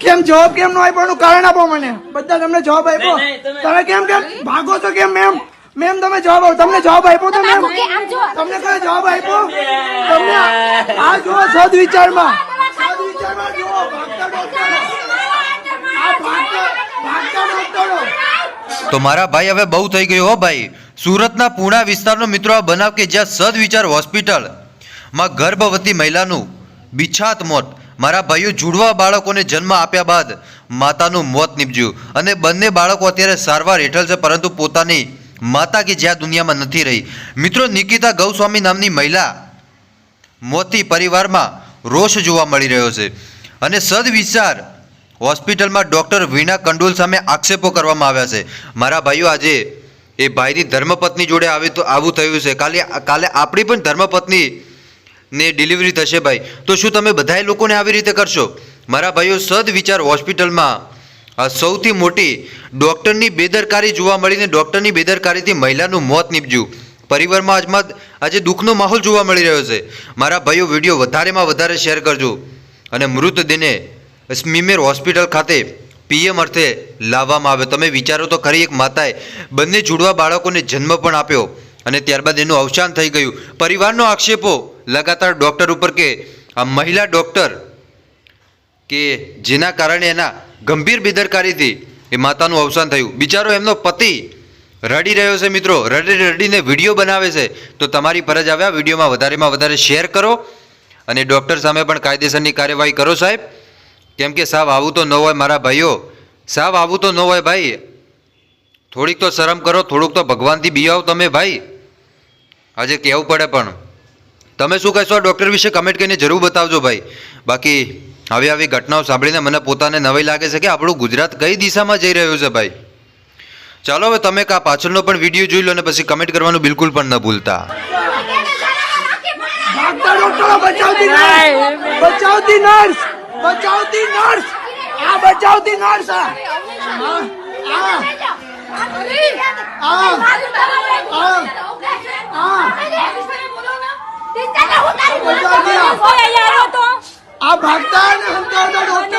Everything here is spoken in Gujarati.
કેમ જવાબ કેમ નો આપ્યો? એનું કારણ આપો મને. બધા તમને જવાબ આપ્યો. તમે- કેમ કેમ? ભાગો છો કેમ મેમ મેમ તમે જવાબ આપો તમને જવાબ આપ્યો તો મેમ તમને કયો જવાબ આપ્યો? તમને આ- જો જુઓ સદ વિચારમાં. સદ વિચારમાં જુઓ. ભાગતા ડોક્ટરો ભાગતા તો મારા ભાઈ હવે બહુ થઈ ગયું હો ભાઈ. સુરતના પૂણા વિસ્તારનો મિત્રો આ બનાવ કે જ્યાં સદવિચાર હોસ્પિટલમાં ગર્ભવતી મહિલાનું બિછાત મોત. મારા ભાઈઓ જુડવા બાળકોને જન્મ આપ્યા બાદ માતાનું મોત નીપજ્યું. અને બંને બાળકો અત્યારે સારવાર હેઠળ છે, પરંતુ પોતાની માતા કે જ્યાં દુનિયામાં નથી રહી. મિત્રો, નિકિતા ગૌસ્વામી નામની મહિલા મોતી પરિવારમાં રોષ જોવા મળી રહ્યો છે. અને સદવિચાર હોસ્પિટલમાં ડૉક્ટર વીણા કંડોલ સામે આક્ષેપો કરવામાં આવ્યા છે. મારા ભાઈઓ, આજે એ ભાઈની ધર્મપત્ની જોડે આવી તો આવું થયું છે. કાલે કાલે આપણી પણ ધર્મપત્ની ને ડિલિવરી થશે ભાઈ. તો શું તમે બધાય લોકોને આવી રીતે કરશો? મારા ભાઈઓ, સદવિચાર હોસ્પિટલમાં આ સૌથી મોટી ડૉક્ટરની બેદરકારી જોવા મળીને ડૉક્ટરની બેદરકારીથી મહિલાનું મોત નીપજ્યું. પરિવારમાં આજમાં આજે દુઃખનો માહોલ જોવા મળી રહ્યો છે. મારા ભાઈઓ, વીડિયો વધારેમાં વધારે શેર કરજો. અને મૃતદેહને સ્મીમેર હોસ્પિટલ ખાતે પીએમ અર્થે લાવવામાં આવ્યો. તમે વિચારો તો ખરી એક માતાએ બંને જુડવા બાળકોને જન્મ પણ આપ્યો. અને ત્યારબાદ એનું અવસાન થઈ ગયું. પરિવારનો આક્ષેપો લગાતાર ડૉક્ટર ઉપર કે, આ મહિલા ડૉક્ટર કે જેના કારણે એના ગંભીર બેદરકારીથી એ માતાનું અવસાન થયું. બિચારો એમનો પતિ રડી રહ્યો છે મિત્રો. રડી રડીને વીડિયો બનાવે છે. તો તમારી ફરજ આવે આ વિડીયોમાં વધારેમાં વધારે શેર કરો અને ડૉક્ટર સામે પણ કાયદેસરની કાર્યવાહી કરો સાહેબ. કેમ કે સાવ આવું તો ન હોય મારા ભાઈઓ. સાવ આવું તો ન હોય ભાઈ. થોડીક તો શરમ કરો, થોડુંક તો ભગવાનથી બિયાવ તમે ભાઈ. આજે કહેવું પડે પણ. તમે શું કહેશો? આ ડૉક્ટર વિશે કમેન્ટ કરીને જરૂર બતાવજો ભાઈ. બાકી આવી આવી ઘટનાઓ સાંભળીને મને પોતાને નવાઈ લાગે છે કે આપણું ગુજરાત કઈ દિશામાં જઈ રહ્યું છે ભાઈ? ચાલો હવે તમે કા પાછળનો પણ વીડિયો જોઈ લો અને પછી કમેન્ટ કરવાનું બિલકુલ પણ ન ભૂલતા. બચાવતી નર્સ બચાવતી નર્સ આ બચાવતી નર્સ આ. આ આ. ભાગતા અને હંકારતા ડોક્ટર